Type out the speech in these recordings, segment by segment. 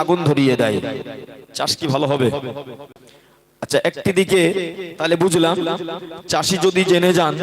আগুন ধরিয়ে দেয়। চাষ কি ভালো হবে? আচ্ছা একটি দিকে তাহলে বুঝলাম, চাষি যদি জেনে যান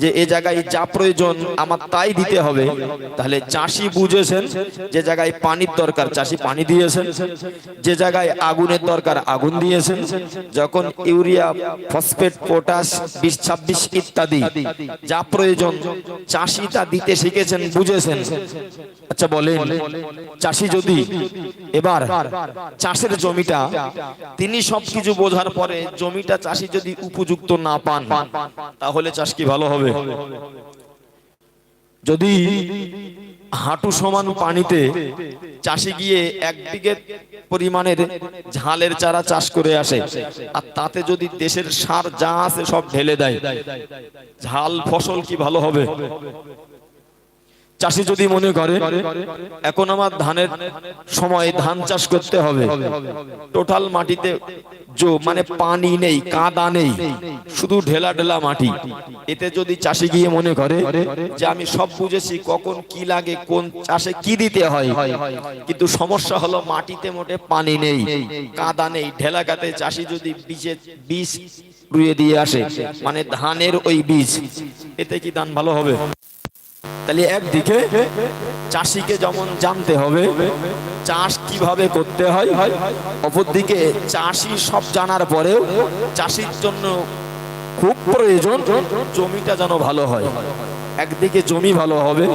যে এ জায়গায় যা প্রয়োজন আমার তাই দিতে হবে, তাহলে চাষি বুঝেছেন যে জায়গায় পানির দরকার, চাষি পানি দিয়েছেন। যে জায়গায় আগুনের দরকার, আগুন দিয়েছেন। যখন ইউরিয়া, ফসফেট, পটাশ, বিশ ছাব্বিশ ইত্যাদি যা প্রয়োজন, চাষি তা দিতে শিখেছেন, বুঝেছেন। আচ্ছা বলেন, চাষি যদি এবার চাষের জমিটা তিনি সবকিছু বোঝার পরে জমিটা চাষি যদি উপযুক্ত না পান, তাহলে চাষ কি ভালো হবে? যদি হাঁটু সমান পানিতে চাষি গিয়ে এক বিঘে পরিমাণের ঝালের চারা চাষ করে আসে, আর তাতে যদি দেশের সার যা আছে সব ঢেলে দেয়, ঝাল ফসল কি ভালো হবে? চাষি যদি মনে করে, এখন আমার ধানের সময় ধান চাষ করতে হবে। টোটাল মাটিতে জো মানে পানি নেই, কাদা নেই, শুধু ঢেলা ঢেলা মাটি। এতে যদি চাষি গিয়ে মনে করে যে আমি সব বুঝেছি কখন কি লাগে, কোন চাষে কি দিতে হয়। কিন্তু সমস্যা হলো মাটিতে মোটে পানি নেই, কাদা নেই, ঢেলা গাতে চাষি যদি বীজে বীজ রুয়ে দিয়ে আসে মানে ধানের ওই বীজ, এতে কি ধান ভালো হবে? তাহলে একদিকে চাষিকে যেমন জানতে হবে, চাষ কীভাবে করতে হয়, অপরদিকে চাষি সব জানার পরেও চাষির জন্য খুব প্রয়োজন জমিটা যেন ভালো হয়। একদিকে জমি ভালো হবে,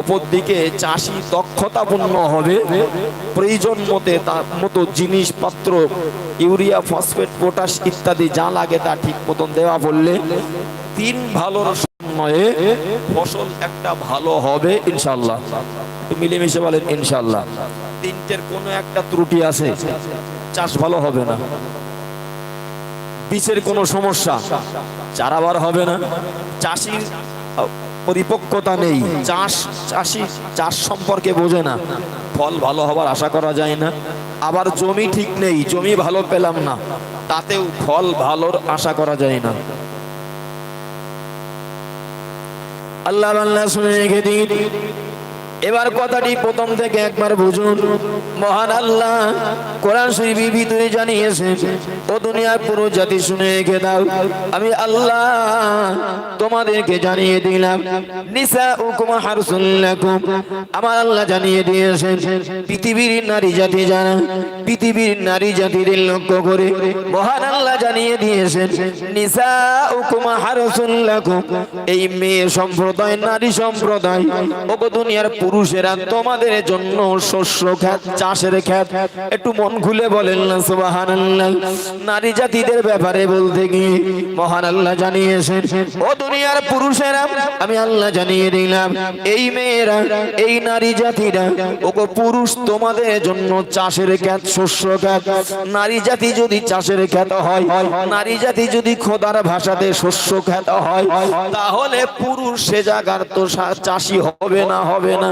অপরদিকে চাষি দক্ষতাপূর্ণ হবে, প্রয়োজন মতে তার মতো জিনিসপত্র, ইউরিয়া, ফসফেট, পটাশ ইত্যাদি যা লাগে তা ঠিক মতন দেওয়া বললে তিন ভালোর সময়ে ফসল একটা ভালো হবে ইনশাল্লাহ মিলেমিশে বলেন ইনশাল্লাহ তিনটের কোনো একটা ত্রুটি আছে, চাষ ভালো হবে না। বীজের কোনো সমস্যা চারাবার হবে না। চাষির পরিপক্কতা নেই, চাষ, চাষি চাষ সম্পর্কে বোঝে না। ফল ভালো হবার আশা করা যায় না। আবার জমি ঠিক নেই, জমি ভালো পেলাম না। তাতেও ফল ভালোর আশা করা যায় না। আল্লাহ আল্লাহ শুনে রেখে দিন। এবার কথাটি প্রথম থেকে একবার বুঝুন। মহান আল্লাহ কোরআন শরীফের জানিয়েছে ও দুনিয়ার পুরো জাতি শুনে রেখে দাও। আমি আল্লাহ তোমাদেরকে জানিয়ে দিলাম নিসা উকুম হারসুল্লাকুম আমার আল্লাহ জানিয়ে দিয়েছেন, পৃথিবীর নারী জাতি যারা, পৃথিবীর নারী জাতিদের লক্ষ্য করে। মহান আল্লাহ জানিয়ে দিয়েছেন নিসা উকুম হারসুল্লাকুম এই মেয়ে সম্প্রদায়, নারী সম্প্রদায়, ওগো দুনিয়ার পুরুষেরা তোমাদের জন্য শস্য খ্যাত চাষের খ্যাত একটু মন খুলে বলেন না, সুবহানাল্লাহ। নারী জাতিদের ব্যাপারে বলতে গিয়ে মহান আল্লাহ জানিয়েছেন, ও দুনিয়ার পুরুষেরা, আমি আল্লাহ জানিয়ে দিলাম, এই মেয়েরা, এই নারী জাতিরা, ওগো পুরুষ তোমাদের জন্য চাষের খ্যাত শস্য খ্যাত নারী জাতি যদি চাষের খ্যাত হয়, নারী জাতি যদি খোদার ভাষাতে শস্য খ্যাত হয়, তাহলে পুরুষ সে জায়গার তো চাষি হবে না হবে না।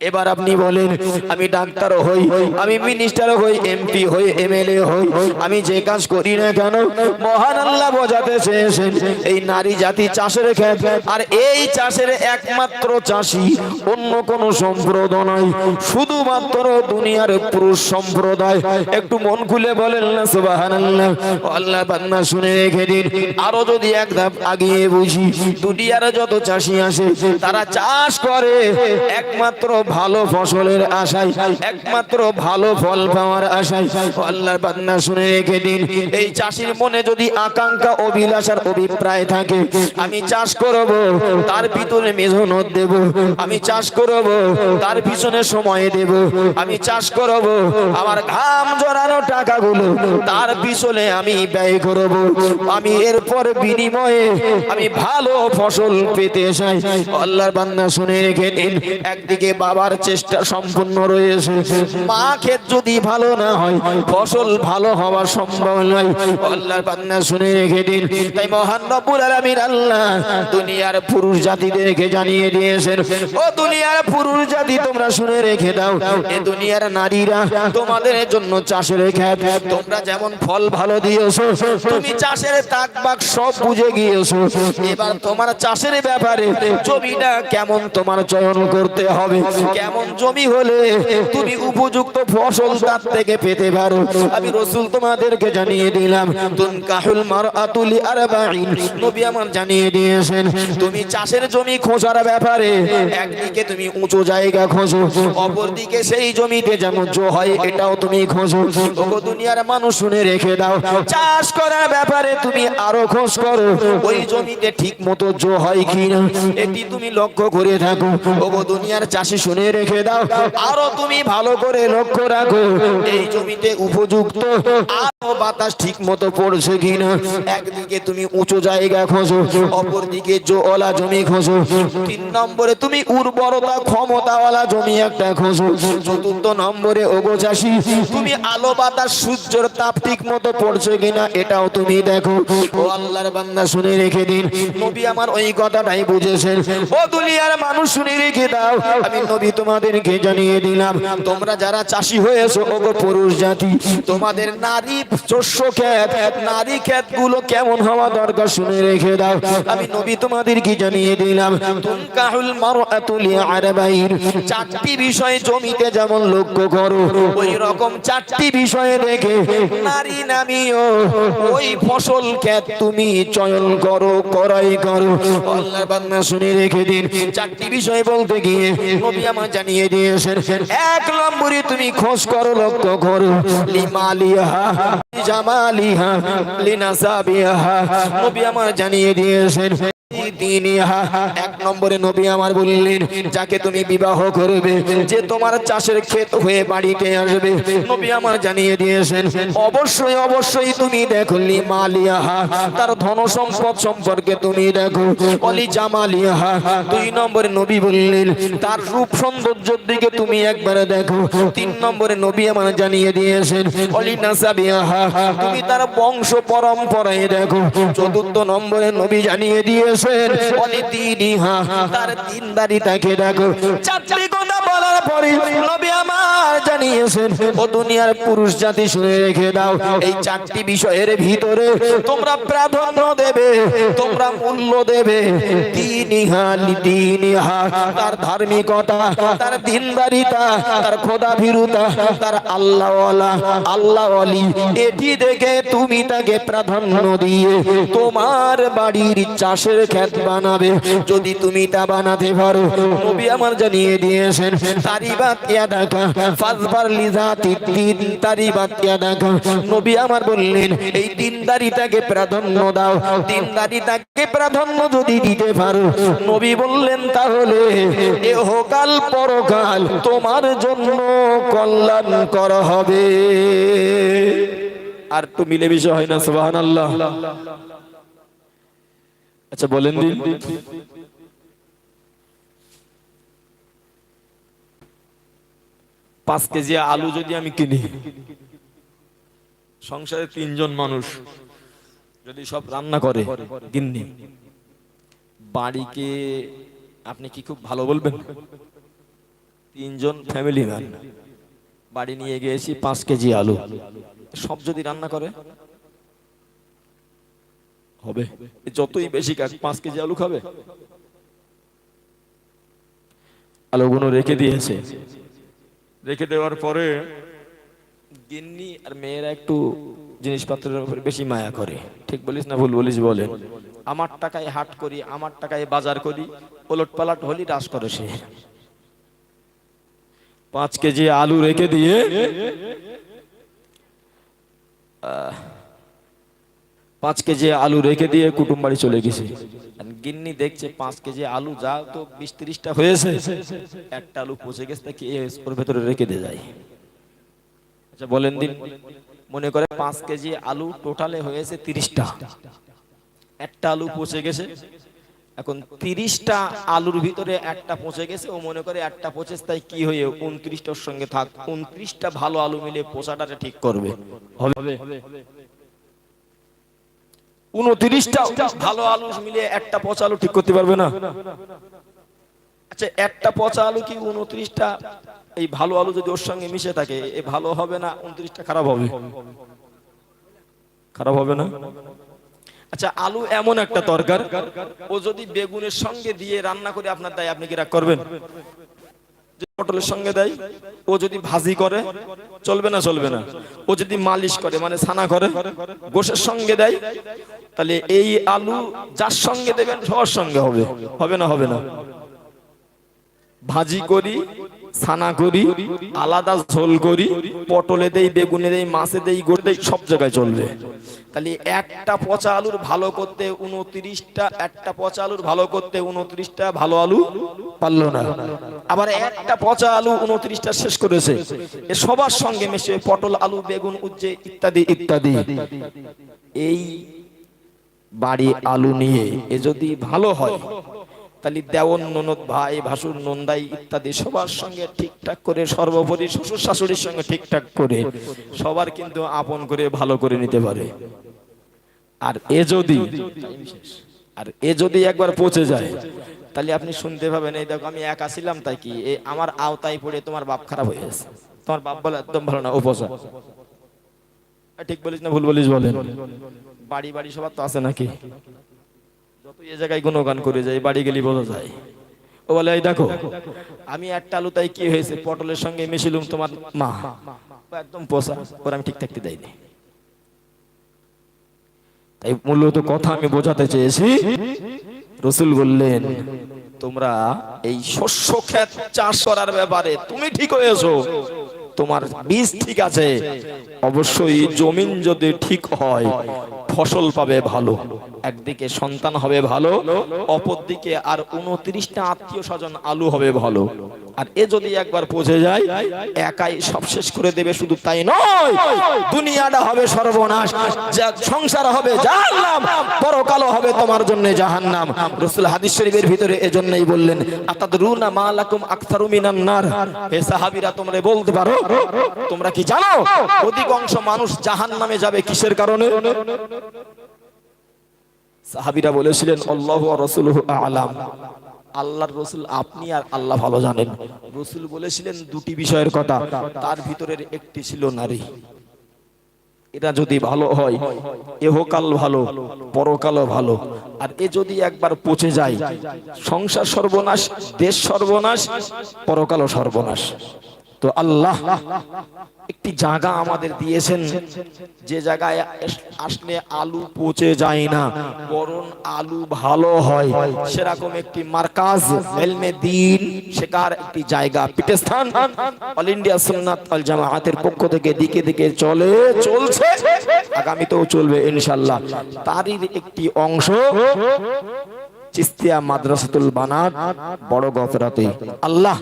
এবার আপনি বলেন, আমি ডাক্তার হই, আমি মিনিস্টার হই এমপি হই এমএলএ হই, আমি যে কাজ করি না কেন, মহান আল্লাহ বোঝাতে চেয়েছেন, এই নারী জাতি চাষের ক্ষেত, আর এই চাষের একমাত্র চাষি অন্য কোন সম্প্রদায় নয় শুধুমাত্র দুনিয়ার পুরুষ সম্প্রদায়। একটু মন খুলে বলেন না, সুবহানাল্লাহ। আল্লাহ বান্না শুনে রেখে দিন। আরও যদি এক ধাপ আগিয়ে বুঝি, দুনিয়ার যত চাষি আসে, তারা চাষ করে, একমাত্র ভালো ফসলের আশায়, একমাত্র ভালো ফল পাওয়ার আশায় আল্লাহর বান্না শুনে রেখে দিন। এই চাষির মনে যদি আকাঙ্ক্ষা, অভিলাষার অভিপ্রায় থাকে, আমি চাষ করব, তার ভিতরে মেহনত দেব। আমি চাষ করব, তার পিছনে সময় দেব। আমি চাষ করব, আমার ঘাম জড়ানো টাকাগুলো তার পিছনে আমি ব্যয় করব। আমি এরপর বিনিময়ে আমি ভালো ফসল পেতে চাই। আল্লাহর বান্দা শুনে রেখে দিন। একদিকে বাবার চেষ্টা সম্পূর্ণ রয়েছে। মা ক্ষেত যদি ভালো না হয়, ফসল ভালো হওয়া সম্ভব নয়। আল্লাহর বান্দা শুনে রেখে দিন। তাই মহান রব্বুল আলামিন আল্লাহ দুনিয়ার পুরুষ জাতিদেরকে জানিয়ে দিয়েছেন, ও দুনিয়ার পুরুষ জাতি, তোমরা শুনে রেখে দাও। এ দুনিয়ার নারীরা তোমাদের জন্য চাষের খ্যাত তোমরা যেমন ফল ভালো দিয়েছ, তুমি চাষের তাক বাক সব বুঝে গিয়েছো। এবার তোমার চাষের ব্যাপারে জমিটা কেমন তোমার চয়ন করতে হবে? কেমন জমি হলে তুমি উপযুক্ত ফসল তার থেকে পেতে পারো। আমি রসুল তোমাদেরকে জানিয়ে দিলাম তুন কাহুল মারআতুলি আরবাইন নবী আমার জানিয়ে দিয়েছেন, তুমি চাষের জমি খোঁজার ব্যাপারে একদিকে তুমি উঁচু জায়গা খোঁজো, অপরদিকে সেই জমিতে যেমন জো হয় এটাও তুমি খোঁজো। ওগো দুনিয়ার মানুষ শুনে রেখে দাও, চাষ করার ব্যাপারে তুমি আরও খোঁজ করো, ওই জমিতে ঠিক মতো জো হয় কিনা, এটি তুমি লক্ষ্য করে থাকো। ওগো দুনিয়ার চাষি শুনে রেখে দাও। আরও তুমি ভালো করে লক্ষ্য রাখো। এই জমিতে উপযুক্ত। বাতাস ঠিক মতো পড়ছে কিনা? একদিকে তুমি উঁচু জায়গা খোঁজো, অপরদিকে জোওয়ালা জমি খোঁজো। তিন নম্বরে তুমি উর্বরতা ক্ষমতাওয়ালা জমি একটা খোঁজো। চতুর্থ নম্বরে, ওগো চাষি, তুমি আলো, বাতাস, সূর্যের তাপ ঠিক মতো পড়ছে কিনা এটাও তুমি দেখো। ও আল্লাহর বান্দা, শুনে রেখে দিন। নবী আমার ওই কথাটাই বুঝেছেন। ও দুনিয়ার মানুষ, শুনে রেখে দাও। আমি নবী তোমাদেরকে জানিয়ে দিলাম, তোমরা যারা চাষি হয়েছো, ওগো পুরুষ জাতি, তোমাদের নারী ফসল ক্ষেত তুমি চয়ন করো করাই করো। আল্লাহর বান্দা শুনে রেখে দিন, চারটি বিষয় বলতে গিয়ে আমার জানিয়ে দিয়েছেন, এক নম্বরে তুমি খোঁজ করো, লক্ষ্য করো লিমালিহা জামালিহা লিনাসাবিহা নবী আমার জানিয়ে দিয়েছেন। এক নম্বরে নবী আমার বললেন, যাকে তুমি বিবাহ করবে, যে তোমার চাষের ক্ষেত হয়ে বাড়িতে আসবে। নবী আমার জানিয়ে দিয়েছেন, অবশ্যই অবশ্যই তুমি দেখো লিমালিয়াহা তার ধন সম্পদ সম্পর্কে তুমি দেখো। অলি জামালিয়াহা, দুই নম্বরে নবী বললেন, তার রূপ সৌন্দর্যের দিকে তুমি একবারে দেখো। তিন নম্বরে নবী আমার জানিয়ে দিয়েছেন, অলি নাসাবিয়াহা, তুমি তার বংশ পরম্পরায় দেখো। চতুর্থ নম্বরে নবী জানিয়ে দিয়েছেন অলি দিনিহা তার দিনদারিতাকে দেখো ডাকো। কথা ও দুনিয়ার পুরুষ জাতি রেখে দাও। এই চারটি বিষয়ের ভিতরে তোমরা প্রাধান্য দেবে, তোমরা মূল্য দেবে। তার ধার্মিকতা, তার দিনদারিতা, তার তার আল্লাহ এটি দেখে তুমি তাকে প্রাধান্য দিয়ে তোমার বাড়ির চাষের ক্ষেত বানাবে। যদি তুমি তা বানাতে পারো, নবী আমার জানিয়ে দিয়েছেন তারিবাত ইয়াদাকা ফাজবার লিজাতি দিন তারিবাত ইয়াদাকা নবী আমার বললেন, এই দিনদারিতাকে প্রাধান্য দাও। দিনদারিতাকে প্রাধান্য যদি দিতে পারো। নবী বললেন, তাহলে এহকাল পরকাল তোমার জন্য কল্যাণ কর হবে। আর তো মিলে বিষয় হয় না, সুবহানাল্লাহ। আচ্ছা বলেন দিন। পাঁচ কেজি আলু যদি আমি কিনি। সংসারে তিনজন মানুষ যদি সব রান্না করে গিন্নি। বাড়িকে আপনি কি খুব ভালো বলবেন? তিনজন ফ্যামিলি ম্যান বাড়ি নিয়ে গিয়েছি পাঁচ কেজি আলু। সব যদি রান্না করে? হবে। যতই বেশি কাজ পাঁচ কেজি আলু খাবে। আলুগুলো রেখে দিয়েছে। রেখে দেওয়ার পরে গিন্নি আর মেয়েরা একটু জিনিসপত্রের উপরে বেশি মায়া করে। ঠিক বলিস না ভুল বলিস বলে। আমার টাকায় হাট করি আমার টাকায় বাজার করি ওলট পালাট হলি রাস করে সে। পাঁচ কেজি আলু রেখে দিয়ে আহ, পাঁচ কেজি আলু রেখে দিয়ে কুটুম বাড়ি চলে গেছে। গিন্নি দেখছে পাঁচ কেজি আলু যা তো, বিশ ত্রিশটা হয়েছে। একটা আলু পচে গেছে ওর ভেতরে রেখে দিয়ে যায়। আচ্ছা বলেন দিন, মনে করে পাঁচ কেজি আলু টোটালে হয়েছে তিরিশটা। একটা আলু পচে গেছে, এখন তিরিশটা আলুর ভিতরে একটা পচে গেছে, ও মনে করে একটা পচে তাই কি হয়ে, উনত্রিশটার সঙ্গে থাক, উনত্রিশটা ভালো আলু মিলে পোষাটা ঠিক করবে। হবে। উনত্রিশটা। ভালো আলু মিলে একটা পচা আলু ঠিক করতে পারবে না? আচ্ছা একটা পচা আলু কি উনত্রিশটা? এই ভালো আলু যদি ওর সঙ্গে মিশে থাকে, এ ভালো হবে না উনত্রিশটা খারাপ হবে? খারাপ হবে না? আচ্ছা আলু এমন একটা তরকার, ও যদি বেগুনের সঙ্গে দিয়ে রান্না করে আপনার দায় আপনি কি রাগ করবেন? পটলের সঙ্গে দেয়, ও যদি ভাজি করে, চলবে না চলবে না। ও যদি মালিশ করে মানে ছানা করে, গোশের সঙ্গে দেয়, তাহলে এই আলু যার সঙ্গে দেবেন, সবার সঙ্গে হবে। হবে না হবে না। ভাজি করি ছানা করি, আলাদা ঝোল করি, পটলে দেই, বেগুনে দেই, মাছে দেই গোড় দেই, সব জায়গায় চলবে। তাহলে একটা পচা আলুর ভালো করতে উনত্রিশটা, একটা পচা আলুর ভালো করতে উনত্রিশটা ভালো আলু পারল না। আবার একটা পচা আলু উনত্রিশটা শেষ করেছে। এ সবার সঙ্গে মিশে পটল, আলু, বেগুন উজ্জে ইত্যাদি ইত্যাদি। এই বাড়ি আলু নিয়ে এ যদি ভালো হয় তাহলে দেওয়ান ননদ ভাই, ভাসুর নন্দাই ইত্যাদি সবার সঙ্গে ঠিকঠাক করে, সর্বোপরি শ্বশুর শাশুড়ির সঙ্গে ঠিকঠাক করে, সবার কিন্তু আপন করে, ভালো করে নিতে পারে। আর এ যদি আর এ যদি একবার পচে যায়, তাহলে আপনি শুনতে পাবেন, এই দেখো আমি একা ছিলাম তাই কি আমার আওতায় পড়ে তোমার বাপ খারাপ হয়ে গেছে। তোমার বাপ বলে একদম ভালো না উপসা ঠিক বলিস না, ভুল বলিস বলেন। বাড়ি বাড়ি সবার তো আছে নাকি? যত এ জায়গায় গুণগান করে যায় বাড়ি গেলি বোঝা যায়। ও বলে, এই দেখো, আমি একটা আলু তাই কি হয়েছে? পটলের সঙ্গে মিশিলুম তোমার মা। একদম পোষা, ওর আমি ঠিক থাকতে দেয়নি তাই মূলত কথা আমি বোঝাতে চেয়েছি, রসুল বললেন, তোমরা এই শস্য ক্ষেত চাষ করার ব্যাপারে তুমি ঠিক হয়েছো। তোমার বীজ ঠিক আছে। অবশ্যই জমিন যদি ঠিক হয় ফসল পাবে ভালো। একদিকে সন্তান হবে ভালো, অপরদিকে আর উনত্রিশটা আত্মীয় স্বজন আলু হবে ভালো। আর এ যদি একবার পৌঁছে যায়, একাই সব শেষ করে দেবে, শুধু তাই নয়। দুনিয়াটা হবে সর্বনাশ সংসার হবে জাহান্নাম, পরকালও হবে তোমার জন্য জাহান্নাম। রাসূল হাদিস শরীফের ভিতরে এজন্যই বললেন, আতাদরুনা মা লাকুম আকসারু মিনান নার? হে সাহাবীরা, তোমরা বলতে পারো, তোমরা কি জানো অধিকাংশ মানুষ জাহান্নামে যাবে কিসের কারণে? সাহাবীরা বলেছিলেন, আল্লাহু ওয়া রাসূলুহু আ'লাম। আল্লাহর রসুল আপনি আর আল্লাহ ভালো জানেন। রসুল বলেছিলেন দুটি বিষয়ের কথা, তার ভিতরের একটি ছিল নারী। এটা যদি ভালো হয়, এহকাল ভালো, পরকালও ভালো। আর এ যদি একবার পচে যায়, সংসার সর্বনাশ, দেশ সর্বনাশ, পরকালও সর্বনাশ। তো আল্লাহ একটি জায়গা আমাদের দিয়েছেন। যে জায়গায় আসলে আলু পচে যায় না, বরং আলু ভালো হয়। সেরকম একটি মার্কাজ এলমে দিন, শেখার একটি জায়গা, পিঠস্থান। অল ইন্ডিয়া সুন্নাত আল জামাআতের পক্ষ থেকে দিকে দিকে চলে চলছে। আগামীতেও চলবে ইনশাআল্লাহ। তারই একটি অংশ। চিস্তিয়া মাদ্রাসাতুল বানাত বড় গফরাতে। আল্লাহ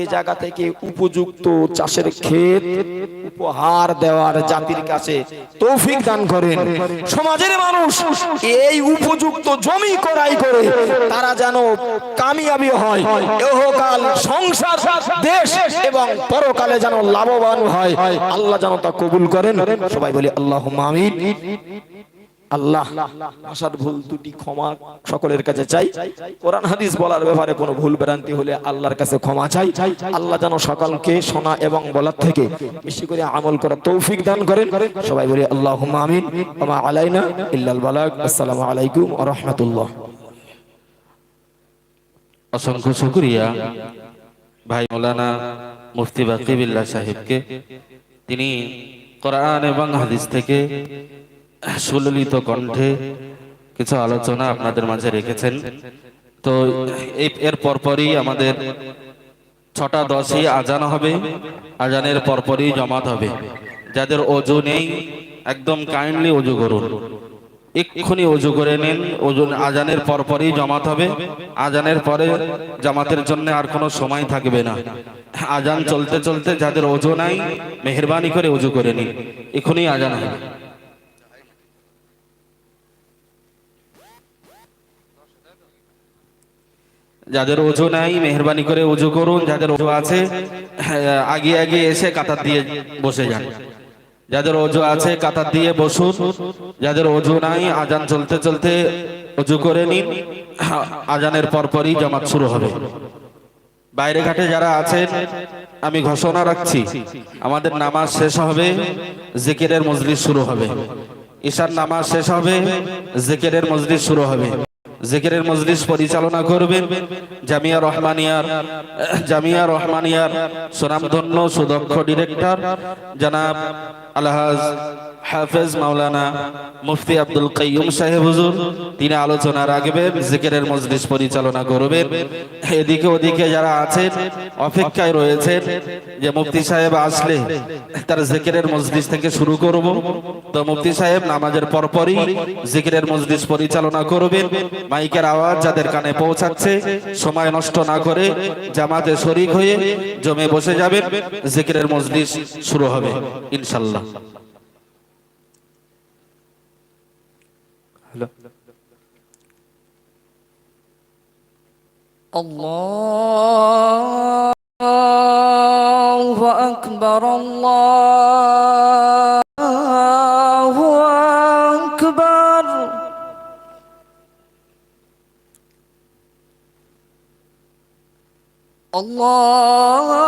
এই জায়গা থেকে উপযুক্ত চাষের ক্ষেত উপহার দেওয়ার জাতির কাছে তৌফিক দান করেন। সমাজের মানুষ এই উপযুক্ত জমি করাই করে তারা যেন কামিয়াবি হয়, এহকাল সংসার, দেশ এবং পরকালে যেন লাভবান হয়। আল্লাহ যেন তা কবুল করেন। সবাই বলি আল্লাহ আমিন। আল্লাহ ভাষার ভুল ত্রুটি ক্ষমা সকলের কাছে চাই। কোরআন, হাদিস বলার ব্যাপারে কোনো ভুল ভ্রান্তি হলে আল্লাহর কাছে ক্ষমা চাই। আল্লাহ যেন সকালকে শোনা এবং বলার থেকে বেশি করে আমল করা তৌফিক দান করেন। সবাই বলি আল্লাহ আমিন। আমা আলাইনা ইল্লাল বালাগ। আসসালামু আলাইকুম ওয়া রাহমাতুল্লাহ। অসংখ্য শুক্রিয়া ভাই মৌলানা মুফতি বাকিবিল্লাহ সাহেবকে। তিনি কোরআন এবং হাদিস থেকে সুললিত কণ্ঠে কিছু আলোচনা আপনাদের মাঝে রেখেছেন। তো এর পরপরই আমাদের ছটা দশই আজান হবে, আজানের পরপরই জমাত হবে। যাদের অজু নেই, একদম কাইন্ডলি অজু করুন। এক্ষুনি অজু করে নিন ওজন আজানের পরপরই জমাত হবে। আজানের পরে জামাতের জন্য আর কোনো সময় থাকবে না। আজান চলতে চলতে যাদের অজু নাই, মেহরবানি করে অজু করে নিন। এখনই আজান হবে। যাদের ওজু নাই, মেহরবানি করে উজু করুন, যাদের ওজু আছে আগে আগে এসে কাতার দিয়ে বসে যান। যাদের ওজু আছে, কাতার দিয়ে বসুন। যাদের ওজু নাই, আজান চলতে চলতে ওজু করে নিন। আজানের পরপরই জামাত শুরু হবে। বাইরে ঘাটে যারা আছেন, আমি ঘোষণা রাখছি, আমাদের নামাজ শেষ হবে, জিকিরের মজলিস শুরু হবে। ঈশার নামাজ শেষ হবে, জিকিরের মজলিস শুরু হবে। জিকিরের মজলিস পরিচালনা করবেন জামিয়া রহমানিয়ার জামিয়া রহমানিয়ার সুনামধন্য সুদক্ষ ডিরেক্টর জনাব আলহাজ হাফেজ মাওলানা মুফতি আব্দুল কাইয়ুম সাহেব হুজুর, তিনি আলোচনা রাখবেন জিকিরের মজলিস পরিচালনা করবেন। এদিকে ওদিকে যারা আছেন, অপেক্ষায় রয়েছেন যে মুফতি সাহেব আসলে তার জিকিরের মজলিস থেকে শুরু করব। তো মুফতি সাহেব, নামাজের পরপরই জিকিরের মজলিস পরিচালনা করবেন। মাইকের আওয়াজ যাদের কানে পৌঁছাচ্ছে, সময় নষ্ট না করে জামাতে শরিক হয়ে জমে বসে যাবেন। জিকিরের মজলিস শুরু হবে, ইনশাল্লাহ। الله أكبر الله أكبر. الله